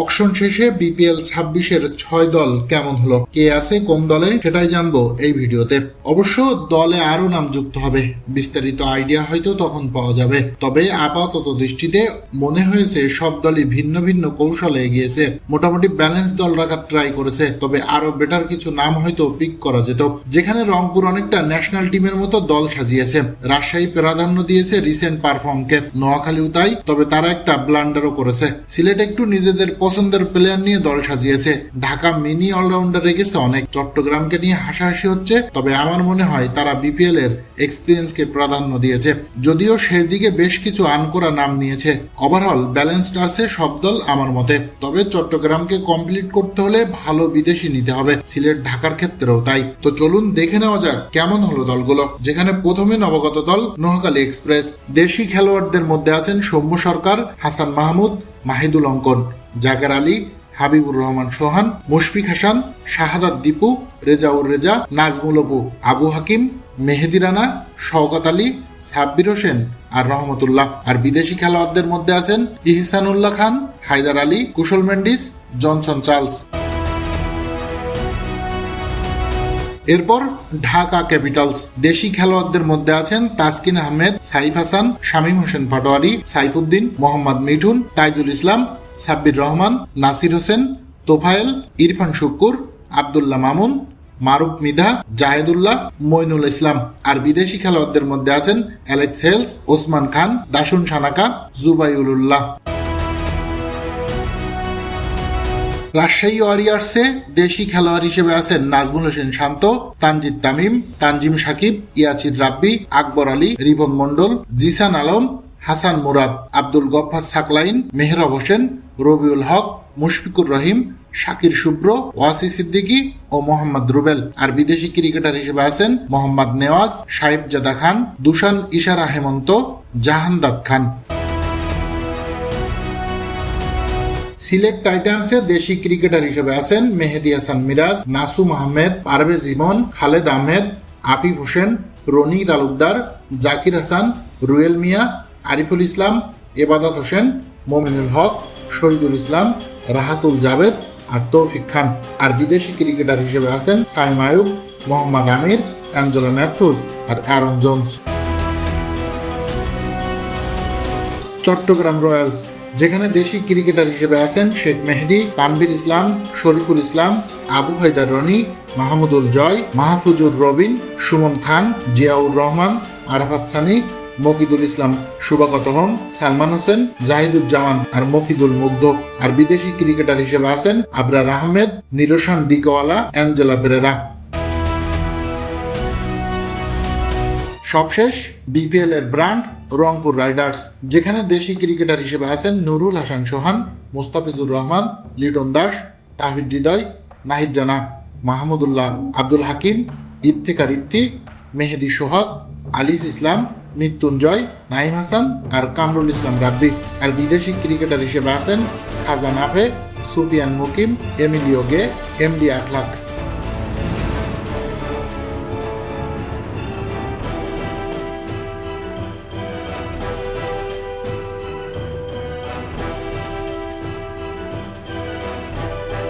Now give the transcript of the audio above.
Auction শেষে BPL ছাব্বিশের ছয় দল কেমন হলো? কে আছে, কোন দলে? সেটাই জানব এই ভিডিওতে। অবশ্য দলে আরও নাম যুক্ত হবে। বিস্তারিত আইডিয়া হয়তো তখন পাওয়া যাবে। তবে আপাতত দৃষ্টিতে মনে হয়েছে সব দলই ভিন্ন ভিন্ন কৌশলে এগিয়েছে। মোটামুটি ব্যালেন্স দল রাখার ট্রাই করেছে। তবে আরও বেটার কিছু নাম হয়তো পিক করা যেত। যেখানে রংপুর অনেকটা ন্যাশনাল টিমের মতো দল সাজিয়েছে। রাজশাহী প্রাধান্য দিয়েছে রিসেন্ট পারফর্মকে নোয়াখালীও তাই, তবে তারা একটা ব্লান্ডারও করেছে। সিলেট একটু নিজেদের পছন্দের প্লেয়ার নিয়ে দল সাজিয়েছে। ঢাকা মিনি অলরাউন্ডার রেখেছে অনেক। চট্টগ্রামকে নিয়ে হাসাহাসি হচ্ছে, তবে আমার মনে হয় তারা বিপিএল এর এক্সপিরিয়েন্সকে প্রাধান্য দিয়েছে। যদিও শেষ দিকে বেশ কিছু আনকোরা নাম নিয়েছে। ওভারঅল ব্যালেন্সড আছে সব দল আমার মতে। তবে চট্টগ্রামকে কমপ্লিট করতে হলে ভালো বিদেশি নিতে হবে। সিলেট ঢাকার ক্ষেত্রেও তাই। তো চলুন দেখে নেওয়া যাক কেমন হলো দলগুলো। যেখানে প্রথমে নবগত দল নোহাকালী এক্সপ্রেস। দেশি খেলোয়াড়দের মধ্যে আছেন সৌম্য সরকার, হাসান মাহমুদ, মাহিদুল অঙ্কন। জাকের আলী, হাবিবুর রহমান সোহান, মুশফিক হাসান, শাহাদাত দীপু, রেজাউর রেজা, নাজমুল অপু আবু হাকিম, মেহেদি রানা, শওকত আলী, সাব্বির হোসেন আর রহমতুল্লাহ। আর বিদেশি খেলোয়াড়দের মধ্যে আছেন ইহসানুল্লাহ খান, হায়দার আলী, কুশল মেন্ডিস, জনসন চার্লস। এরপর ঢাকা ক্যাপিটালস। দেশি খেলোয়াড়দের মধ্যে আছেন তাসকিন আহমেদ, সাইফ হাসান, শামীম হোসেন পাটোয়ারি, সাইফুদ্দিন, মোহাম্মদ মিঠুন, তাইজুল ইসলাম সাব্বির রহমান, নাসির হোসেন, তোফায়েল, ইরফান শুক্কুর, আবদুল্লাহ মামুন, মারুফ মিধা, জাহেদুল্লাহ, মইনুল ইসলাম আর বিদেশি খেলোয়াড়দের মধ্যে আছেন অ্যালেক্স হেলস, ওসমান খান, দাসুন সানাকা জুবাইউল্লাহ রাজশাহী ওয়ারিয়ার্সে দেশি খেলোয়াড় হিসেবে আছেন নাজমুল হোসেন শান্ত, তানজিদ তামিম, তানজিম সাকিব ইয়াসির রাব্বি, আকবর আলী রিপন মন্ডল জিসান আলম, হাসান মুরাদ, আব্দুল গফফার সাকলাইন, মেহরাব হোসেন রবিউল হক, মুশফিকুর রহিম, শাকির শুভ্র, ওয়াসি সিদ্দিকী ও মোহাম্মদ রুবেল। আর বিদেশি ক্রিকেটার হিসেবে আছেন মোহাম্মদ নেওয়াজ সাহেব জাদা খান, দুশান ইশারা হেমন্ত, জাহানদাদ খান। সিলেট টাইটান্সে দেশি ক্রিকেটার হিসেবে আছেন মেহেদি হাসান মিরাজ, নাসুম আহমেদ, পারভেজ ইমন, খালেদ আহমেদ, আফিফ হোসেন রনি তালুকদার জাকির হাসান, রুয়েল মিয়া, আরিফুল ইসলাম, এবাদত হোসেন, মোমিনুল হক শহীদুল ইসলাম, রাহাতুল জাভেদ আর তৌফিক খান। আর বিদেশি ক্রিকেটার হিসেবে আছেন সাইম আয়ুব, মোহাম্মদ আমির, অ্যাঞ্জেলো ম্যাথুস আর অ্যারন জোন্স। চট্টগ্রাম রয়্যালস, যেখানে দেশি ক্রিকেটার হিসেবে আছেন শেখ মেহেদি তানবির ইসলাম, শরীফুল ইসলাম, আবু হায়দার রনি, মাহমুদুল জয়, মাহফুজুর রবিন, সুমন খান, জিয়াউর রহমান, আরাফাত সানি মকিদুল ইসলাম সুবাকত হোম সালমান হোসেন, জাহিদুজ্জামান আর মকিদুল মুগ্ধ আর বিদেশি ক্রিকেটার হিসেবে আছেন আবরার আহমেদ, নিরোশান ডিকওয়ালা অ্যাঞ্জেলা পেরেরা। সবশেষ বিপিএল এর ব্র্যান্ড রংপুর রাইডার্স, যেখানে দেশি ক্রিকেটার হিসেবে আছেন নুরুল হাসান সোহান, মুস্তাফিজুর রহমান, লিটন দাস তাহিদ হৃদয়, নাহিদ রানা, মাহমুদুল্লাহ আব্দুল হাকিম, ইফতেকার ইফতি মেহেদি সোহাগ আলিস ইসলাম মৃত্যুঞ্জয় নাইম হাসান আর কামরুল ইসলাম রাব্বি। আর বিদেশি ক্রিকেটার হিসেবে আছেন খাজান আফে সুফিয়ান মুকিম, এমিলিও গে এমডি আখলাক